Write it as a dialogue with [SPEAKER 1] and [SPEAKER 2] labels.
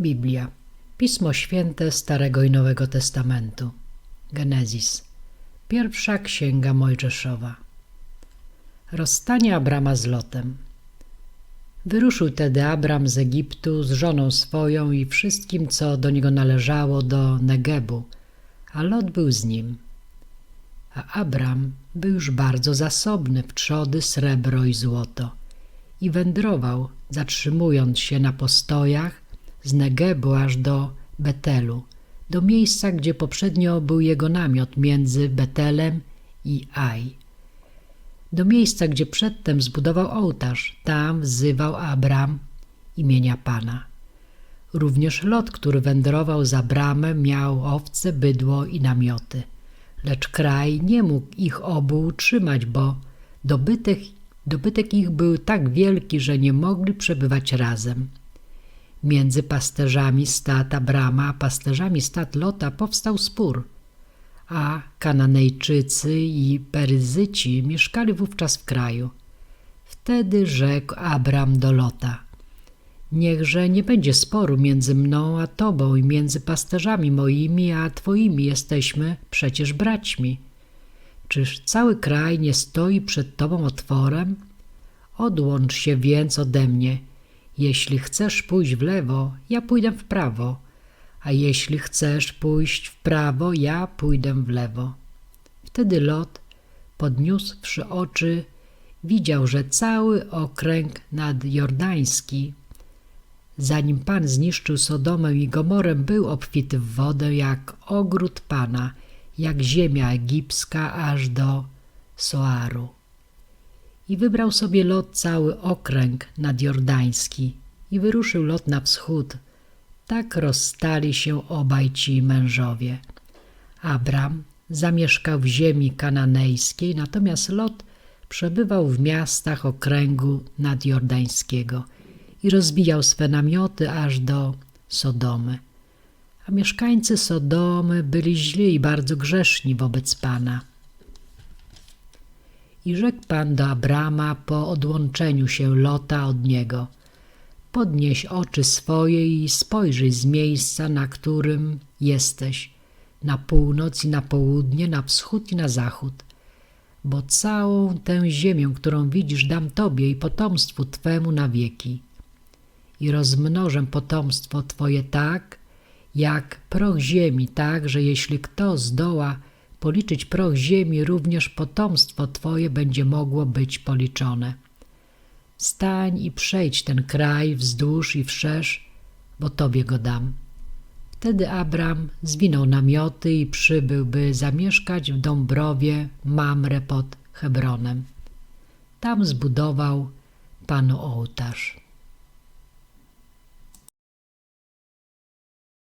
[SPEAKER 1] Biblia. Pismo Święte Starego i Nowego Testamentu. Genezis. Pierwsza Księga Mojżeszowa. Rozstanie Abrama z Lotem. Wyruszył tedy Abram z Egiptu z żoną swoją i wszystkim, co do niego należało do Negebu, a Lot był z nim. A Abram był już bardzo zasobny w trzody, srebro i złoto i wędrował, zatrzymując się na postojach z Negebu aż do Betelu, do miejsca, gdzie poprzednio był jego namiot między Betelem i Aj. Do miejsca, gdzie przedtem zbudował ołtarz, tam wzywał Abram imienia Pana. Również Lot, który wędrował za bramę, miał owce, bydło i namioty. Lecz kraj nie mógł ich obu utrzymać, bo dobytek, dobytek ich był tak wielki, że nie mogli przebywać razem. Między pasterzami stad Abrama a pasterzami stad Lota powstał spór, a Kananejczycy i Peryzyci mieszkali wówczas w kraju. Wtedy rzekł Abram do Lota: Niechże nie będzie sporu między mną a tobą i między pasterzami moimi a twoimi jesteśmy przecież braćmi. Czyż cały kraj nie stoi przed tobą otworem? Odłącz się więc ode mnie. Jeśli chcesz pójść w lewo, ja pójdę w prawo, a jeśli chcesz pójść w prawo, ja pójdę w lewo. Wtedy Lot, podniósłszy oczy, widział, że cały okręg nadjordański, zanim Pan zniszczył Sodomę i Gomorę, był obfity w wodę jak ogród Pana, jak ziemia egipska aż do Soaru. I wybrał sobie Lot cały okręg nadjordański i wyruszył Lot na wschód. Tak rozstali się obaj ci mężowie. Abram zamieszkał w ziemi kananejskiej, natomiast Lot przebywał w miastach okręgu nadjordańskiego i rozbijał swe namioty aż do Sodomy. A mieszkańcy Sodomy byli źli i bardzo grzeszni wobec Pana. I rzekł Pan do Abrama po odłączeniu się Lota od niego: Podnieś oczy swoje i spojrzyj z miejsca, na którym jesteś, na północ i na południe, na wschód i na zachód. Bo całą tę ziemię, którą widzisz, dam Tobie i potomstwu Twemu na wieki. I rozmnożę potomstwo Twoje tak, jak proch ziemi, tak, że jeśli kto zdoła policzyć proch ziemi, również potomstwo Twoje będzie mogło być policzone. Stań i przejdź ten kraj wzdłuż i wszerz, bo Tobie go dam. Wtedy Abram zwinął namioty i przybył, by zamieszkać w Dąbrowie Mamre pod Hebronem. Tam zbudował Panu ołtarz.